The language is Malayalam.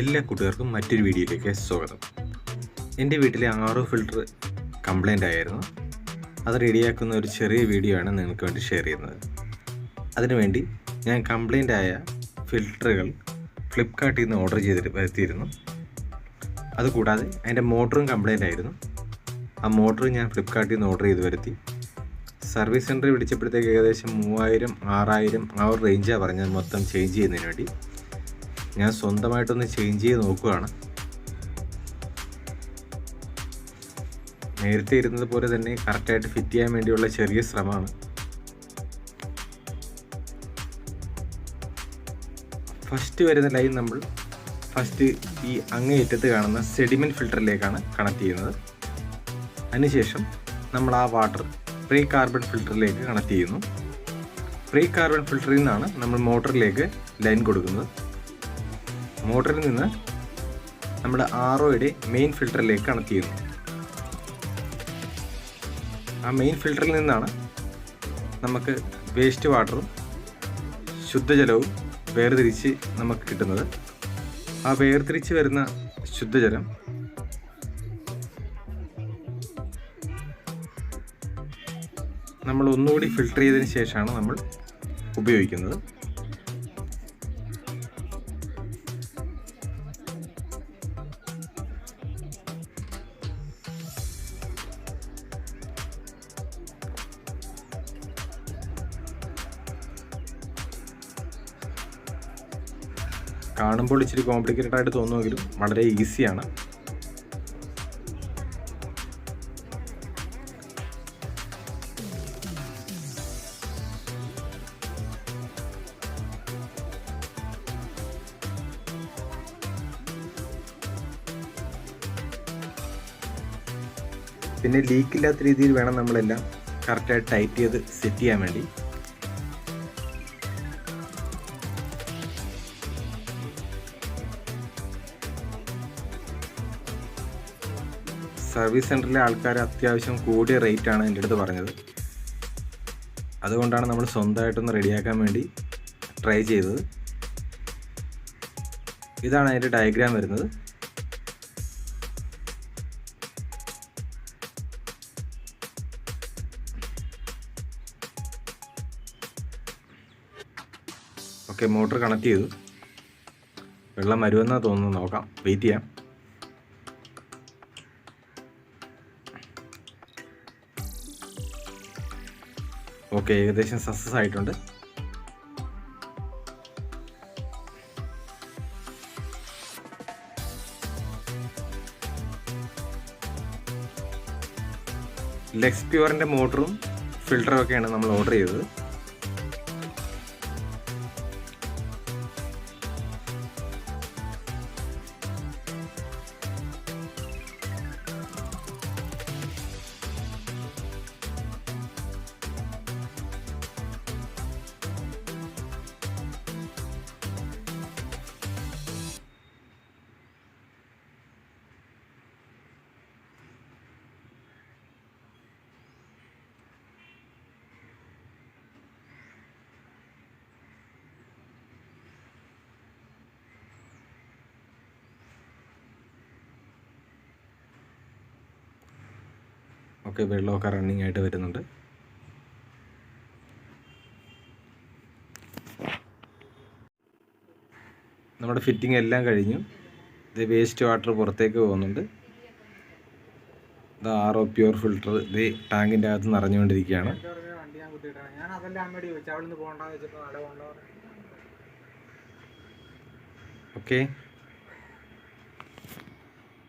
എല്ലാ കൂട്ടുകാർക്കും മറ്റൊരു വീഡിയോയിലേക്ക് സ്വാഗതം. എന്റെ വീട്ടിലെ ആറോ ഫിൽട്ടർ കംപ്ലൈന്റ് ആയിരുന്നു. അത് റെഡിയാക്കുന്ന ഒരു ചെറിയ വീഡിയോ ആണ് നിങ്ങൾക്ക് വേണ്ടി ഷെയർ ചെയ്യുന്നത്. അതിനുവേണ്ടി ഞാൻ കംപ്ലൈന്റ് ആയ ഫിൽട്ടറുകൾ ഫ്ലിപ്കാർട്ടിൽ നിന്ന് ഓർഡർ ചെയ്തിട്ട് വരുത്തിയിരുന്നു. അതുകൂടാതെ അതിന്റെ മോട്ടറും കംപ്ലൈന്റ് ആയിരുന്നു. ആ മോട്ടറും ഞാൻ ഫ്ലിപ്കാർട്ടിൽ നിന്ന് ഓർഡർ ചെയ്ത് വരുത്തി. സർവീസ് സെന്ററിൽ വിളിച്ചപ്പോഴത്തേക്ക് ഏകദേശം മൂവായിരം ആറായിരം ആ ഒരു റേഞ്ചാണ് പറഞ്ഞത് മൊത്തം ചേഞ്ച് ചെയ്യുന്നതിന് വേണ്ടി. ഞാൻ സ്വന്തമായിട്ടൊന്ന് ചേഞ്ച് ചെയ്ത് നോക്കുകയാണ് നേരത്തെ ഇരുന്നത് പോലെ തന്നെ കറക്റ്റായിട്ട് ഫിറ്റ് ചെയ്യാൻ വേണ്ടിയുള്ള ചെറിയ ശ്രമമാണ്. ഫസ്റ്റ് വരുന്ന ലൈൻ നമ്മൾ ഫസ്റ്റ് ഈ അങ്ങേയറ്റത്ത് കാണുന്ന സെഡിമെന്റ് ഫിൽറ്ററിലേക്കാണ് കണക്ട് ചെയ്യുന്നത്. അതിനുശേഷം നമ്മൾ ആ വാട്ടർ പ്രീ കാർബൺ ഫിൽറ്ററിലേക്ക് കണക്ട് ചെയ്യുന്നു. പ്രീ കാർബൺ ഫിൽറ്ററിൽ നിന്നാണ് നമ്മൾ മോട്ടറിലേക്ക് ലൈൻ കൊടുക്കുന്നത്. മോട്ടറിൽ നിന്ന് നമ്മുടെ ആർ ഒയുടെ മെയിൻ ഫിൽറ്ററിലേക്ക് കണക്ട് ചെയ്യുന്നു ആ മെയിൻ ഫിൽറ്ററിൽ നിന്നാണ് നമുക്ക് വേസ്റ്റ് വാട്ടറും ശുദ്ധജലവും വേർതിരിച്ച് നമുക്ക് കിട്ടുന്നത്. ആ വേർതിരിച്ച് വരുന്ന ശുദ്ധജലം നമ്മൾ ഒന്നുകൂടി ഫിൽട്ടർ ചെയ്തതിന് ശേഷമാണ് നമ്മൾ ഉപയോഗിക്കുന്നത്. കാണുമ്പോൾ ഇച്ചിരി കോംപ്ലിക്കേറ്റഡ് ആയിട്ട് തോന്നുമെങ്കിലും വളരെ ഈസിയാണ്. പിന്നെ ലീക്കില്ലാത്ത രീതിയിൽ വേണം നമ്മളെല്ലാം കറക്റ്റായിട്ട് ടൈറ്റ് ചെയ്ത് സെറ്റ് ചെയ്യാൻ വേണ്ടി. സർവീസ് സെന്ററിലെ ആൾക്കാർ അത്യാവശ്യം കൂടിയ റേറ്റ് ആണ് എന്റെ അടുത്ത് പറഞ്ഞത്. അതുകൊണ്ടാണ് നമ്മൾ സ്വന്തമായിട്ടൊന്ന് റെഡിയാക്കാൻ വേണ്ടി ട്രൈ ചെയ്തത്. ഇതാണ് അതിന്റെ ഡയഗ്രാം വരുന്നത്. ഓക്കെ മോട്ടർ കണക്ട് ചെയ്തു. വെള്ളം വരുമെന്നാണ് തോന്നുന്നു. നോക്കാം. വെയിറ്റ് ചെയ്യാം. ഓക്കെ ഏകദേശം സക്സസ് ആയിട്ടുണ്ട്. ലെക്സ് പ്യൂറിന്റെ മോട്ടറും ഫിൽറ്ററും ഒക്കെയാണ് നമ്മൾ ഓർഡർ ചെയ്തത്. ഒക്കെ വെള്ളമൊക്കെ റണ്ണിങ് ആയിട്ട് വരുന്നുണ്ട്. നമ്മുടെ ഫിറ്റിംഗ് എല്ലാം കഴിഞ്ഞു. ഇത് വേസ്റ്റ് വാട്ടർ പുറത്തേക്ക് പോകുന്നുണ്ട്. ഇത് ആർ ഒ പ്യൂർ ഫിൽട്ടർ ഇത് ടാങ്കിന്റെ അകത്ത് നിറഞ്ഞുകൊണ്ടിരിക്കുകയാണ്. ഓക്കെ